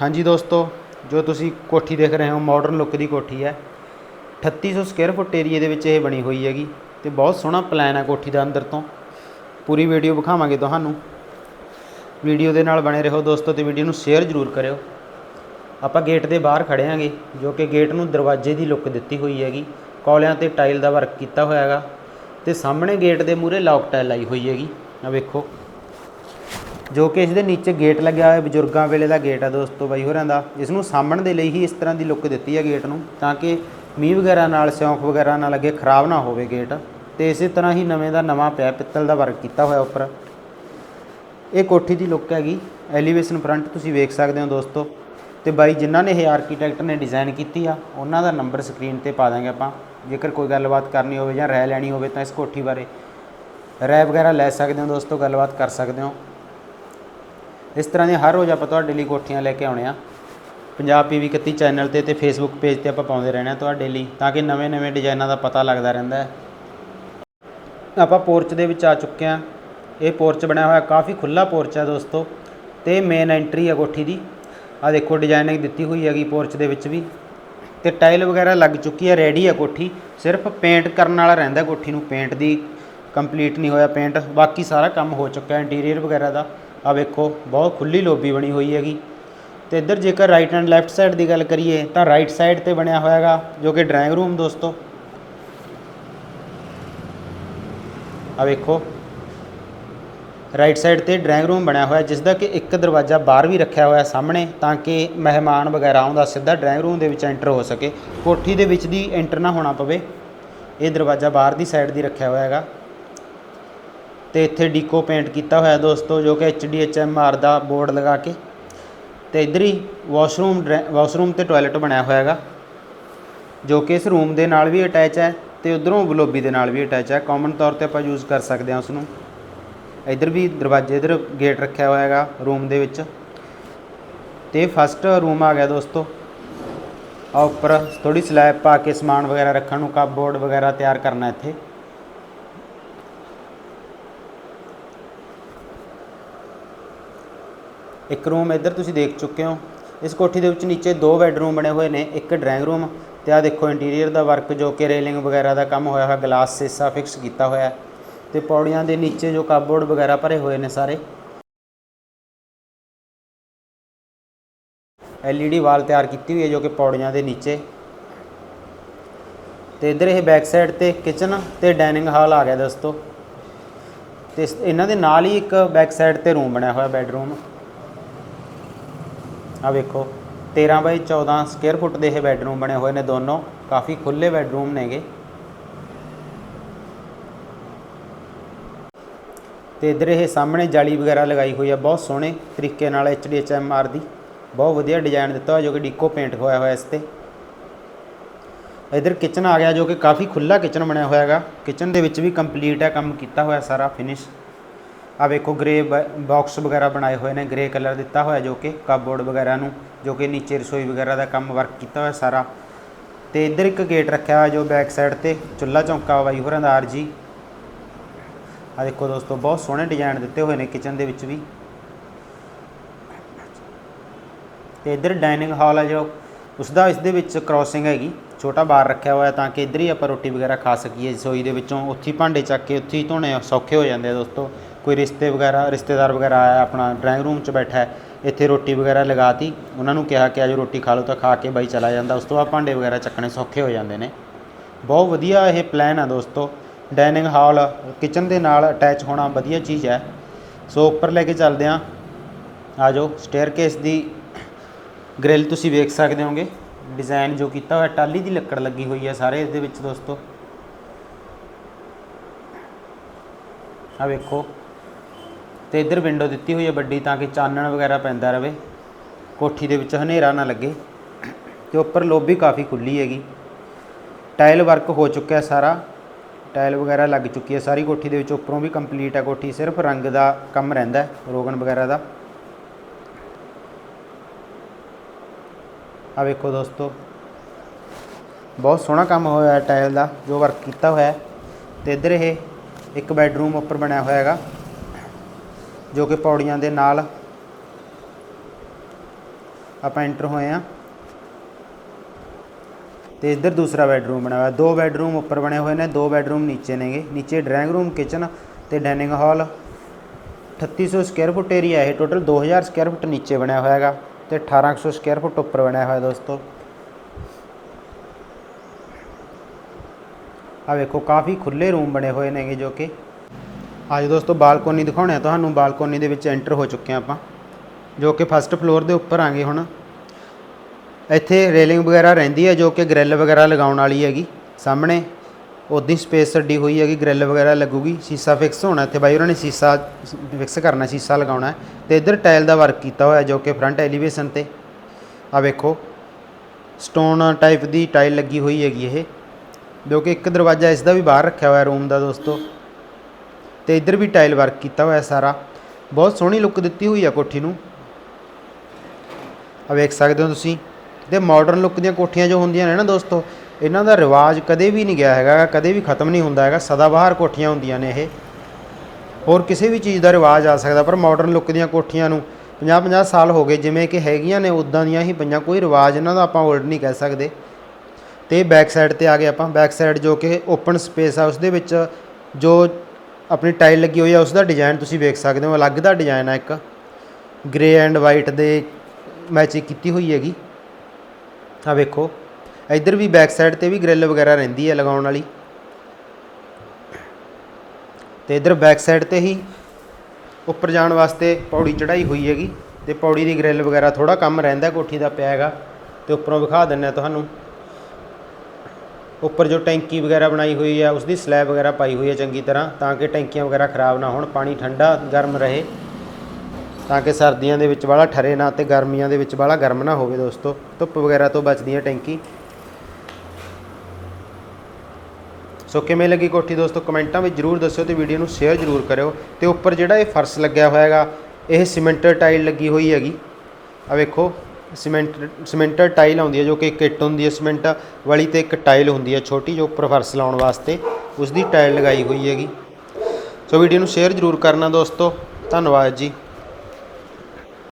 ਹਾਂਜੀ ਦੋਸਤੋ, ਜੋ ਤੁਸੀਂ ਕੋਠੀ ਦੇਖ ਰਹੇ ਹੋ ਮਾਡਰਨ ਲੁੱਕ ਦੀ ਕੋਠੀ ਹੈ। 3800 ਸਕੁਅਰ ਫੁੱਟ ਏਰੀਏ ਦੇ ਵਿੱਚ ਇਹ ਬਣੀ ਹੋਈ ਹੈਗੀ ਤੇ ਬਹੁਤ ਸੋਹਣਾ ਪਲਾਨ ਹੈ ਕੋਠੀ ਦਾ ਅੰਦਰ ਤੋਂ। ਪੂਰੀ ਵੀਡੀਓ ਵਿਖਾਵਾਂਗੇ ਤੁਹਾਨੂੰ। ਵੀਡੀਓ ਦੇ ਨਾਲ ਬਣੇ ਰਹੋ ਦੋਸਤੋ ਤੇ ਵੀਡੀਓ ਨੂੰ ਸ਼ੇਅਰ ਜ਼ਰੂਰ ਕਰਿਓ। ਆਪਾਂ ਗੇਟ ਦੇ ਬਾਹਰ ਖੜੇ ਆਂਗੇ ਜੋ ਕਿ ਗੇਟ ਨੂੰ ਦਰਵਾਜ਼ੇ ਦੀ ਲੁੱਕ ਦਿੱਤੀ ਹੋਈ ਹੈਗੀ। ਕੌਲਿਆਂ ਤੇ ਟਾਈਲ ਦਾ ਵਰਕ ਕੀਤਾ ਹੋਇਆ ਹੈਗਾ ਤੇ ਸਾਹਮਣੇ ਗੇਟ ਦੇ ਮੂਹਰੇ ਲੌਕ ਟਾਈਲ ਲਾਈ ਹੋਈ ਹੈਗੀ। ਆ ਵੇਖੋ। ਜੋ ਕਿ ਇਸ ਦੇ ਨੀਚੇ ਗੇਟ ਲੱਗਿਆ ਹੋਇਆ, ਬਜ਼ੁਰਗਾਂ ਵੇਲੇ ਦਾ ਗੇਟ ਹੈ ਦੋਸਤੋ ਬਾਈ ਹੋਰਾਂ ਦਾ। ਇਸ ਨੂੰ ਸਾਂਭਣ ਦੇ ਲਈ ਹੀ ਇਸ ਤਰ੍ਹਾਂ ਦੀ ਲੁੱਕ ਦਿੱਤੀ ਹੈ ਗੇਟ ਨੂੰ, ਤਾਂ ਕਿ ਮੀਂਹ ਵਗੈਰਾ ਨਾਲ ਸਿਉਂਕ ਵਗੈਰਾ ਨਾਲ ਲੱਗੇ ਖਰਾਬ ਨਾ ਹੋਵੇ ਗੇਟ ਤੇ ਇਸੇ ਤਰ੍ਹਾਂ ਹੀ ਨਵੇਂ ਦਾ ਨਵਾਂ ਪਿਆ ਪਿੱਤਲ ਦਾ ਵਰਕ ਕੀਤਾ ਹੋਇਆ ਉੱਪਰ। ਇਹ ਕੋਠੀ ਦੀ ਲੁੱਕ ਹੈਗੀ ਐਲੀਵੇਸ਼ਨ ਫਰੰਟ ਤੁਸੀਂ ਵੇਖ ਸਕਦੇ ਹੋ ਦੋਸਤੋ। ਤੇ ਬਾਈ ਜਿਨ੍ਹਾਂ ਨੇ ਇਹ ਆਰਕੀਟੈਕਟ ਨੇ ਡਿਜ਼ਾਈਨ ਕੀਤੀ ਆ, ਉਹਨਾਂ ਦਾ ਨੰਬਰ ਸਕਰੀਨ ਤੇ ਪਾ ਦਾਂਗੇ ਆਪਾਂ। ਜੇਕਰ ਕੋਈ ਗੱਲਬਾਤ ਕਰਨੀ ਹੋਵੇ ਜਾਂ ਰਹਿ ਲੈਣੀ ਹੋਵੇ ਤਾਂ ਇਸ ਕੋਠੀ ਬਾਰੇ ਰਹਿ ਵਗੈਰਾ ਲੈ ਸਕਦੇ ਹੋ ਦੋਸਤੋ, ਗੱਲਬਾਤ ਕਰ ਸਕਦੇ ਹੋ। ਇਸ ਤਰ੍ਹਾਂ ਦੀਆਂ ਹਰ ਰੋਜ਼ ਆਪਾਂ ਤੁਹਾਡੇ ਲਈ ਕੋਠੀਆਂ ਲੈ ਕੇ ਆਉਣੇ ਆ। ਪੰਜਾਬ ਪੀਵੀ 31 ਚੈਨਲ ਤੇ ਤੇ ਫੇਸਬੁੱਕ ਪੇਜ ਤੇ ਆਪਾਂ ਪਾਉਂਦੇ ਰਹਿਣਾ ਤੁਹਾਡੇ ਲਈ, ਤਾਂ ਕਿ ਨਵੇਂ-ਨਵੇਂ ਡਿਜ਼ਾਈਨਾਂ ਦਾ ਪਤਾ ਲੱਗਦਾ ਰਹਿੰਦਾ ਹੈ। ਆਪਾਂ ਪੋਰਚ ਦੇ ਵਿੱਚ ਆ ਚੁੱਕੇ ਆ ਇਹ ਪੋਰਚ ਬਣਿਆ ਹੋਇਆ, ਕਾਫੀ ਖੁੱਲਾ ਪੋਰਚ ਹੈ ਦੋਸਤੋ ਤੇ ਮੇਨ ਐਂਟਰੀ ਹੈ ਕੋਠੀ ਦੀ। ਆ ਦੇਖੋ ਡਿਜ਼ਾਈਨਿੰਗ ਦਿੱਤੀ ਹੋਈ ਹੈਗੀ ਪੋਰਚ ਦੇ ਵਿੱਚ ਵੀ। ਤੇ ਟਾਈਲ ਵਗੈਰਾ ਲੱਗ ਚੁੱਕੀ ਹੈ ਰੈਡੀ ਹੈ ਕੋਠੀ। ਸਿਰਫ ਪੇਂਟ ਕਰਨ ਵਾਲਾ ਰਹਿੰਦਾ ਕੋਠੀ ਨੂੰ ਪੇਂਟ ਦੀ ਕੰਪਲੀਟ ਨਹੀਂ ਹੋਇਆ ਪੇਂਟ ਬਾਕੀ ਸਾਰਾ ਕੰਮ ਹੋ ਚੁੱਕਾ ਹੈ ਇੰਟੀਰੀਅਰ ਵਗੈਰਾ ਦਾ। ਆ ਵੇਖੋ, ਬਹੁਤ ਖੁੱਲੀ ਲੋਬੀ ਬਣੀ ਹੋਈ ਹੈਗੀ। ਤੇ ਇੱਧਰ ਜੇਕਰ ਰਾਈਟ ਐਂਡ ਲੈਫਟ ਸਾਈਡ ਦੀ ਗੱਲ ਕਰੀਏ, ਤਾਂ ਰਾਈਟ ਸਾਈਡ ਤੇ ਬਣਿਆ ਹੋਇਆ ਹੈਗਾ, ਜੋ ਕਿ ਡਰਾਇੰਗ ਰੂਮ ਦੋਸਤੋ। ਆ ਵੇਖੋ ਰਾਈਟ ਸਾਈਡ ਤੇ ਡਰਾਇੰਗ ਰੂਮ ਬਣਿਆ ਹੋਇਆ ਜਿਸ ਦਾ ਕਿ ਇੱਕ ਦਰਵਾਜ਼ਾ ਬਾਹਰ ਵੀ ਰੱਖਿਆ ਹੋਇਆ ਸਾਹਮਣੇ, ਤਾਂ ਕਿ ਮਹਿਮਾਨ ਵਗੈਰਾ ਆਉਂਦਾ ਸਿੱਧਾ ਡਰਾਇੰਗ ਰੂਮ ਦੇ ਵਿੱਚ ਐਂਟਰ ਹੋ ਸਕੇ। ਕੋਠੀ ਦੇ ਵਿੱਚ ਦੀ ਐਂਟਰ ਨਾ ਹੋਣਾ ਪਵੇ, ਇਹ ਦਰਵਾਜ਼ਾ ਬਾਹਰ ਦੀ ਸਾਈਡ ਦੀ ਰੱਖਿਆ ਹੋਇਆ ਹੈਗਾ। ਤੇ ਇੱਥੇ ਡੀਕੋ ਪੇਂਟ ਕੀਤਾ ਹੋਇਆ ਦੋਸਤੋ, ਜੋ ਕਿ HDHMR ਦਾ ਬੋਰਡ ਲਗਾ ਕੇ। ਤੇ ਇਧਰ ਹੀ ਵਾਸ਼ਰੂਮ ਵਾਸ਼ਰੂਮ ਤੇ ਟਾਇਲਟ ਬਣਿਆ ਹੋਇਆ ਹੈਗਾ, ਜੋ ਕਿ ਇਸ ਰੂਮ ਦੇ ਨਾਲ ਵੀ ਅਟੈਚ ਹੈ ਤੇ ਉਧਰੋਂ ਗਲੋਬੀ ਦੇ ਨਾਲ ਵੀ ਅਟੈਚ ਹੈ। ਕਾਮਨ ਤੌਰ ਤੇ ਆਪਾਂ ਯੂਜ਼ ਕਰ ਸਕਦੇ ਹਾਂ ਉਸ ਨੂੰ ਇਧਰ ਵੀ ਦਰਵਾਜ਼ੇ ਇਧਰ ਗੇਟ ਰੱਖਿਆ ਹੋਇਆ ਹੈਗਾ ਰੂਮ ਦੇ ਵਿੱਚ। ਤੇ ਫਸਟ ਰੂਮ ਆ ਗਿਆ ਦੋਸਤੋ। ਆ ਉੱਪਰ ਥੋੜੀ ਸਲੈਬ ਪਾ ਕੇ ਸਮਾਨ ਵਗੈਰਾ ਰੱਖਣ ਨੂੰ ਕਪਬੋਰਡ ਵਗੈਰਾ ਤਿਆਰ ਕਰਨਾ ਇੱਥੇ। ਇੱਕ ਰੂਮ ਇੱਧਰ ਤੁਸੀਂ ਦੇਖ ਚੁੱਕੇ ਹੋ। ਇਸ ਕੋਠੀ ਦੇ ਵਿੱਚ ਨੀਚੇ ਦੋ ਬੈੱਡਰੂਮ ਬਣੇ ਹੋਏ ਨੇ, ਇੱਕ ਡਰਾਇੰਗ ਰੂਮ ਤੇ ਆ ਦੇਖੋ ਇੰਟੀਰੀਅਰ ਦਾ ਵਰਕ ਜੋ ਕਿ ਰੇਲਿੰਗ ਵਗੈਰਾ ਦਾ ਕੰਮ ਹੋਇਆ ਹੋਇਆ ਗਲਾਸ ਸੀਸਾ ਫਿਕਸ ਕੀਤਾ ਹੋਇਆ ਹੈ ਤੇ ਪੌੜੀਆਂ ਦੇ ਨੀਚੇ ਜੋ ਕਪਬੋਰਡ ਵਗੈਰਾ ਭਰੇ ਹੋਏ ਨੇ ਸਾਰੇ। LED ਵਾਲ ਤਿਆਰ ਕੀਤੀ ਹੋਈ ਹੈ ਜੋ ਕਿ ਪੌੜੀਆਂ ਦੇ ਨੀਚੇ। ਤੇ ਇਧਰ ਇਹ ਬੈਕ ਸਾਈਡ ਤੇ ਕਿਚਨ ਤੇ ਡਾਈਨਿੰਗ ਹਾਲ ਆ ਗਿਆ ਦੋਸਤੋ। ਤੇ ਇਹਨਾਂ ਦੇ ਨਾਲ ਹੀ ਇੱਕ ਬੈਕ ਸਾਈਡ ਤੇ ਰੂਮ ਬਣਿਆ ਹੋਇਆ ਬੈਡਰੂਮ ਆ ਵੇਖੋ 13 ਬਾਈ 14 ਸਕੁਅਰ ਫੁੱਟ ਦੇ ਇਹ ਬੈੱਡਰੂਮ ਬਣੇ ਹੋਏ ਨੇ ਦੋਨੋਂ, ਕਾਫੀ ਖੁੱਲੇ ਬੈੱਡਰੂਮ ਨੇਗੇ। ਤੇ ਇਧਰ ਇਹ ਸਾਹਮਣੇ ਜਾਲੀ ਵਗੈਰਾ ਲਗਾਈ ਹੋਈ ਆ, ਬਹੁਤ ਸੋਹਣੇ ਤਰੀਕੇ ਨਾਲ HDHMR ਦੀ, ਬਹੁਤ ਵਧੀਆ ਡਿਜ਼ਾਈਨ ਦਿੱਤਾ ਹੋਇਆ ਜੋ ਕਿ ਡੀਕੋ ਪੇਂਟ ਹੋਇਆ ਹੋਇਆ ਇਸ ਤੇ। ਇਧਰ ਕਿਚਨ ਆ ਗਿਆ ਜੋ ਕਿ ਕਾਫੀ ਖੁੱਲਾ ਕਿਚਨ ਬਣਿਆ ਹੋਇਆ ਹੈਗਾ ਕਿਚਨ ਦੇ ਵਿੱਚ ਵੀ ਕੰਪਲੀਟ ਹੈ ਕੰਮ ਕੀਤਾ ਹੋਇਆ ਸਾਰਾ ਫਿਨਿਸ਼ ਆ ਵੇਖੋ ਗ੍ਰੇ ਬਾਕਸ ਵਗੈਰਾ ਬਣਾਏ ਹੋਏ ਨੇ ਗ੍ਰੇ ਕਲਰ ਦਿੱਤਾ ਹੋਇਆ ਜੋ ਕਿ ਕਪਬੋਰਡ ਵਗੈਰਾ ਨੂੰ, ਜੋ ਕਿ ਨੀਚੇ ਰਸੋਈ ਵਗੈਰਾ ਦਾ ਕੰਮ ਵਰਕ ਕੀਤਾ ਹੋਇਆ ਸਾਰਾ। ਤੇ ਇੱਧਰ ਇੱਕ ਗੇਟ ਰੱਖਿਆ ਹੋਇਆ ਜੋ ਬੈਕ ਸਾਈਡ ਤੇ ਚੁੱਲਾ ਚੌਂਕਾ ਬਾਈ ਹੋਰਾਂ ਦਾ ਆਰਜੀ ਆ ਦੇਖੋ ਦੋਸਤੋ, ਬਹੁਤ ਸੋਹਣੇ ਡਿਜ਼ਾਈਨ ਦਿੱਤੇ ਹੋਏ ਨੇ ਕਿਚਨ ਦੇ ਵਿੱਚ ਵੀ। ਤੇ ਇੱਧਰ ਡਾਈਨਿੰਗ ਹਾਲ ਹੈ ਜੋ ਉਸ ਦਾ ਇਸ ਦੇ ਵਿੱਚ ਕ੍ਰੋਸਿੰਗ ਹੈਗੀ, ਛੋਟਾ ਬਾਰ ਰੱਖਿਆ ਹੋਇਆ ਤਾਂ ਕਿ ਇੱਧਰ ਹੀ ਆਪਾਂ ਰੋਟੀ ਵਗੈਰਾ ਖਾ ਸਕੀਏ ਰਸੋਈ ਦੇ ਵਿੱਚੋਂ। ਉੱਥੇ ਹੀ ਭਾਂਡੇ ਚੱਕ ਕੇ ਉੱਥੇ ਹੀ ਧੋਣੇ ਸੌਖੇ ਹੋ ਜਾਂਦੇ ਆ ਦੋਸਤੋ। ਕੋਈ ਰਿਸ਼ਤੇ ਵਗੈਰਾ, ਰਿਸ਼ਤੇਦਾਰ ਵਗੈਰਾ ਆਇਆ, ਆਪਣਾ ਡਰਾਇੰਗ ਰੂਮ 'ਚ ਬੈਠਾ ਇੱਥੇ ਰੋਟੀ ਵਗੈਰਾ ਲਗਾਤੀ, ਉਹਨਾਂ ਨੂੰ ਕਿਹਾ ਕਿ ਆਜੋ ਰੋਟੀ ਖਾ ਲਓ ਤਾਂ ਖਾ ਕੇ ਬਾਈ ਚਲਾ ਜਾਂਦਾ, ਉਸ ਤੋਂ ਬਾਅਦ ਭਾਂਡੇ ਵਗੈਰਾ ਚੱਕਣੇ ਸੌਖੇ ਹੋ ਜਾਂਦੇ ਨੇ। ਬਹੁਤ ਵਧੀਆ ਇਹ ਪਲਾਨ ਆ ਦੋਸਤੋ। ਡਾਈਨਿੰਗ ਹਾਲ ਕਿਚਨ ਦੇ ਨਾਲ ਅਟੈਚ ਹੋਣਾ ਵਧੀਆ ਚੀਜ਼ ਹੈ। ਸੋ ਉੱਪਰ ਲੈ ਕੇ ਚੱਲਦੇ ਹਾਂ। ਆਜੋ ਸਟੇਅਰਕੇਸ ਦੀ ਗ੍ਰਿਲ ਤੁਸੀਂ ਵੇਖ ਸਕਦੇ ਹੋਗੇ। ਡਿਜ਼ਾਈਨ ਜੋ ਕੀਤਾ ਹੋਇਆ ਟਾਲੀ ਦੀ ਲੱਕੜ ਲੱਗੀ ਹੋਈ ਹੈ ਸਾਰੇ ਇਸ ਦੇ ਵਿੱਚ ਦੋਸਤੋ। ਆ ਵੇਖੋ। ਤੇ ਇੱਧਰ ਵਿੰਡੋ ਦਿੱਤੀ ਹੋਈ ਹੈ ਵੱਡੀ ਤਾਂ ਕਿ ਚਾਨਣ ਵਗੈਰਾ ਪੈਂਦਾ ਰਵੇ। ਕੋਠੀ ਦੇ ਵਿੱਚ ਹਨੇਰਾ ਨਾ ਲੱਗੇ। ਤੇ ਉੱਪਰ ਲੋਬੀ ਕਾਫੀ ਖੁੱਲੀ ਹੈਗੀ। ਟਾਇਲ ਵਰਕ ਹੋ ਚੁੱਕਿਆ ਸਾਰਾ। ਟਾਇਲ ਵਗੈਰਾ ਲੱਗ ਚੁੱਕੀ ਹੈ ਸਾਰੀ ਕੋਠੀ ਦੇ ਵਿੱਚ। ਉੱਪਰੋਂ ਵੀ ਕੰਪਲੀਟ ਹੈ ਕੋਠੀ। ਸਿਰਫ ਰੰਗ ਦਾ ਕੰਮ ਰਹਿੰਦਾ ਰੋਗਨ ਵਗੈਰਾ ਦਾ। ਆ ਵੇਖੋ ਦੋਸਤੋ। ਬਹੁਤ ਸੋਹਣਾ ਕੰਮ ਹੋਇਆ ਹੈ ਟਾਇਲ ਦਾ, ਜੋ ਵਰਕ ਕੀਤਾ ਹੋਇਆ ਹੈ। ਤੇ ਇੱਧਰ ਇਹ ਇੱਕ ਬੈੱਡਰੂਮ ਉੱਪਰ ਬਣਿਆ ਹੋਇਆ ਹੈਗਾ। ਜੋ ਕਿ ਪੌੜੀਆਂ ਦੇ ਨਾਲ ਆਪਾਂ ਐਂਟਰ ਹੋਏ ਆ ਤੇ ਇੱਧਰ ਦੂਸਰਾ ਬੈੱਡਰੂਮ ਬਣਿਆ ਹੋਇਆ। ਦੋ ਬੈੱਡਰੂਮ ਉੱਪਰ ਬਣੇ ਹੋਏ ਨੇ, ਦੋ ਬੈੱਡਰੂਮ ਨੀਚੇ ਨੇਗੇ। ਨੀਚੇ ਡਰਾਇੰਗ ਰੂਮ ਕਿਚਨ ਤੇ dining hall 3800 square foot area ਇਹ। ਟੋਟਲ 2000 ਸਕੁਅਰ ਫੁੱਟ ਨੀਚੇ ਬਣਿਆ ਹੋਇਆ ਹੈਗਾ ਤੇ 1800 ਸਕੁਅਰ ਫੁੱਟ ਉੱਪਰ ਬਣਿਆ ਹੋਇਆ ਦੋਸਤੋ। ਆ ਵੇਖੋ, ਕਾਫੀ ਖੁੱਲੇ ਰੂਮ ਬਣੇ ਹੋਏ ਨੇਗੇ ਜੋ ਕਿ ਅੱਜ ਦੋਸਤੋ ਬਾਲਕੋਨੀ ਦਿਖਾਉਣੇ ਆ ਤੁਹਾਨੂੰ। ਬਾਲਕੋਨੀ ਦੇ ਵਿੱਚ ਐਂਟਰ ਹੋ ਚੁੱਕੇ ਆ ਆਪਾਂ, ਜੋ ਕਿ ਫਸਟ ਫਲੋਰ ਦੇ ਉੱਪਰ ਆਂਗੇ ਹੁਣ। ਇੱਥੇ ਰੇਲਿੰਗ ਵਗੈਰਾ ਰਹਿੰਦੀ ਹੈ ਜੋ ਕਿ ਗ੍ਰਿਲ ਵਗੈਰਾ ਲਗਾਉਣ ਵਾਲੀ ਹੈਗੀ। ਸਾਹਮਣੇ ਉਦੀ ਸਪੇਸ ਛੱਡੀ ਹੋਈ ਹੈਗੀ ਗ੍ਰਿਲ ਵਗੈਰਾ ਲੱਗੂਗੀ। ਸ਼ੀਸ਼ਾ ਫਿਕਸ ਹੋਣਾ ਇੱਥੇ ਬਾਈ, ਉਹਨਾਂ ਨੇ ਸ਼ੀਸ਼ਾ ਫਿਕਸ ਕਰਨਾ, ਸ਼ੀਸ਼ਾ ਲਗਾਉਣਾ। ਹੈ ਤੇ ਇੱਧਰ ਟਾਇਲ ਦਾ ਵਰਕ ਕੀਤਾ ਹੋਇਆ, ਜੋ ਕਿ ਫਰੰਟ ਐਲੀਵੇਸ਼ਨ ਤੇ। ਆ ਵੇਖੋ ਸਟੋਨ ਟਾਈਪ ਦੀ ਟਾਈਲ ਲੱਗੀ ਹੋਈ ਹੈਗੀ ਇਹ, ਜੋ ਕਿ ਇੱਕ ਦਰਵਾਜ਼ਾ ਇਸ ਦਾ ਵੀ ਬਾਹਰ ਰੱਖਿਆ ਹੋਇਆ ਰੂਮ ਦਾ ਦੋਸਤੋ। ਤੇ ਇੱਧਰ ਵੀ ਟਾਈਲ ਵਰਕ ਕੀਤਾ ਹੋਇਆ ਸਾਰਾ। ਬਹੁਤ ਸੋਹਣੀ ਲੁੱਕ ਦਿੱਤੀ ਹੋਈ ਆ ਕੋਠੀ ਨੂੰ। ਆ ਵੇਖ ਸਕਦੇ ਹੋ ਤੁਸੀਂ। ਤੇ ਮਾਡਰਨ ਲੁੱਕ ਦੀਆਂ ਕੋਠੀਆਂ ਜੋ ਹੁੰਦੀਆਂ ਨੇ ਨਾ ਦੋਸਤੋ, ਇਹਨਾਂ ਦਾ ਰਿਵਾਜ ਕਦੇ ਵੀ ਨਹੀਂ ਗਿਆ ਹੈਗਾ, ਕਦੇ ਵੀ ਖਤਮ ਨਹੀਂ ਹੁੰਦਾ ਹੈਗਾ। ਸਦਾ ਬਾਹਰ ਕੋਠੀਆਂ ਹੁੰਦੀਆਂ ਨੇ ਇਹ। ਹੋਰ ਕਿਸੇ ਵੀ ਚੀਜ਼ ਦਾ ਰਿਵਾਜ ਆ ਸਕਦਾ, ਪਰ ਮਾਡਰਨ ਲੁੱਕ ਦੀਆਂ ਕੋਠੀਆਂ ਨੂੰ 50-50 ਸਾਲ ਹੋ ਗਏ, ਜਿਵੇਂ ਕਿ ਹੈਗੀਆਂ ਨੇ ਉਦਾਂ ਦੀਆਂ ਹੀ ਪਈਆਂ। ਕੋਈ ਰਿਵਾਜ ਇਹਨਾਂ ਦਾ ਆਪਾਂ ਓਲਡ ਨਹੀਂ ਕਹਿ ਸਕਦੇ। ਤੇ ਬੈਕ ਸਾਈਡ ਤੇ ਆ ਗਏ ਆਪਾਂ। ਬੈਕ ਸਾਈਡ ਜੋ ਕਿ ਓਪਨ ਸਪੇਸ ਆ, ਉਸ ਦੇ ਵਿੱਚ ਜੋ ਆਪਣੀ ਟਾਈਲ ਲੱਗੀ ਹੋਈ ਆ ਉਸ ਦਾ ਡਿਜ਼ਾਈਨ ਤੁਸੀਂ ਵੇਖ ਸਕਦੇ ਹੋ, ਅਲੱਗ ਦਾ ਡਿਜ਼ਾਈਨ ਹੈ ਇੱਕ। ਗ੍ਰੇ ਐਂਡ ਵਾਈਟ ਦੇ ਮੈਚਿੰਗ ਕੀਤੀ ਹੋਈ ਹੈਗੀ। ਆ ਵੇਖੋ, ਇੱਧਰ ਵੀ ਬੈਕ ਸਾਈਡ ਤੇ ਵੀ ਗ੍ਰਿਲ ਵਗੈਰਾ ਰਹਿੰਦੀ ਹੈ ਲਗਾਉਣ ਵਾਲੀ। ਤੇ ਇੱਧਰ ਬੈਕ ਸਾਈਡ ਤੇ ਹੀ ਉੱਪਰ ਜਾਣ ਵਾਸਤੇ ਪੌੜੀ ਚੜਾਈ ਹੋਈ ਹੈਗੀ। ਤੇ ਪੌੜੀ ਦੀ ਗ੍ਰਿਲ ਵਗੈਰਾ ਥੋੜਾ ਕੰਮ ਰਹਿੰਦਾ, ਕੋਠੀ ਦਾ ਪਿਆ ਹੈਗਾ। ਤੇ ਉੱਪਰੋਂ ਵਿਖਾ ਦਿੰਨੇ ਆ ਤੁਹਾਨੂੰ। ਉੱਪਰ ਜੋ ਟੈਂਕੀ ਵਗੈਰਾ ਬਣਾਈ ਹੋਈ ਹੈ ਉਸ ਦੀ ਸਲੈਬ ਵਗੈਰਾ ਪਾਈ ਹੋਈ ਹੈ ਚੰਗੀ ਤਰ੍ਹਾਂ, ਤਾਂ ਕਿ ਟੈਂਕੀਆਂ ਵਗੈਰਾ ਖਰਾਬ ਨਾ ਹੋਣ, ਪਾਣੀ ਠੰਡਾ, ਗਰਮ ਰਹੇ, ਤਾਂ ਕਿ ਸਰਦੀਆਂ ਦੇ ਵਿੱਚ ਵਾਲਾ ਠਰੇ ਨਾ ਤੇ ਗਰਮੀਆਂ ਦੇ ਵਿੱਚ ਵਾਲਾ ਗਰਮ ਨਾ ਹੋਵੇ ਦੋਸਤੋ। ਧੁੱਪ ਵਗੈਰਾ ਤੋਂ ਬਚਦੀ ਹੈ ਟੈਂਕੀ। ਸੋ ਕਿਵੇਂ ਲੱਗੀ ਕੋਠੀ ਦੋਸਤੋ? ਕਮੈਂਟਾਂ ਵਿੱਚ ਜਰੂਰ ਦੱਸਿਓ ਤੇ ਵੀਡੀਓ ਨੂੰ ਸ਼ੇਅਰ ਜਰੂਰ ਕਰਿਓ। ਤੇ ਉੱਪਰ ਜਿਹੜਾ ਇਹ ਫਰਸ਼ ਲੱਗਿਆ ਹੋਇਆ ਹੈਗਾ, ਇਹ ਸੀਮੈਂਟਰ ਟਾਈਲ ਲੱਗੀ ਹੋਈ ਹੈਗੀ। ਆ ਵੇਖੋ ਸੀਮੈਂਟ ਸੀਮੈਂਟਡ ਟਾਈਲ ਆਉਂਦੀ ਹੈ ਜੋ ਕਿ ਇੱਕ ਇੱਟ ਹੁੰਦੀ ਹੈ, ਸੀਮੈਂਟ ਵਾਲੀ ਤੇ ਇੱਕ ਟਾਈਲ ਹੁੰਦੀ ਹੈ ਛੋਟੀ ਜੋ ਉੱਪਰ ਫਰਸ਼ ਲਾਉਣ ਵਾਸਤੇ ਉਸ ਦੀ ਟਾਈਲ ਲਗਾਈ ਹੋਈ ਹੈਗੀ। ਸੋ ਵੀਡੀਓ ਨੂੰ ਸ਼ੇਅਰ ਜਰੂਰ ਕਰਨਾ ਦੋਸਤੋ, ਧੰਨਵਾਦ ਜੀ।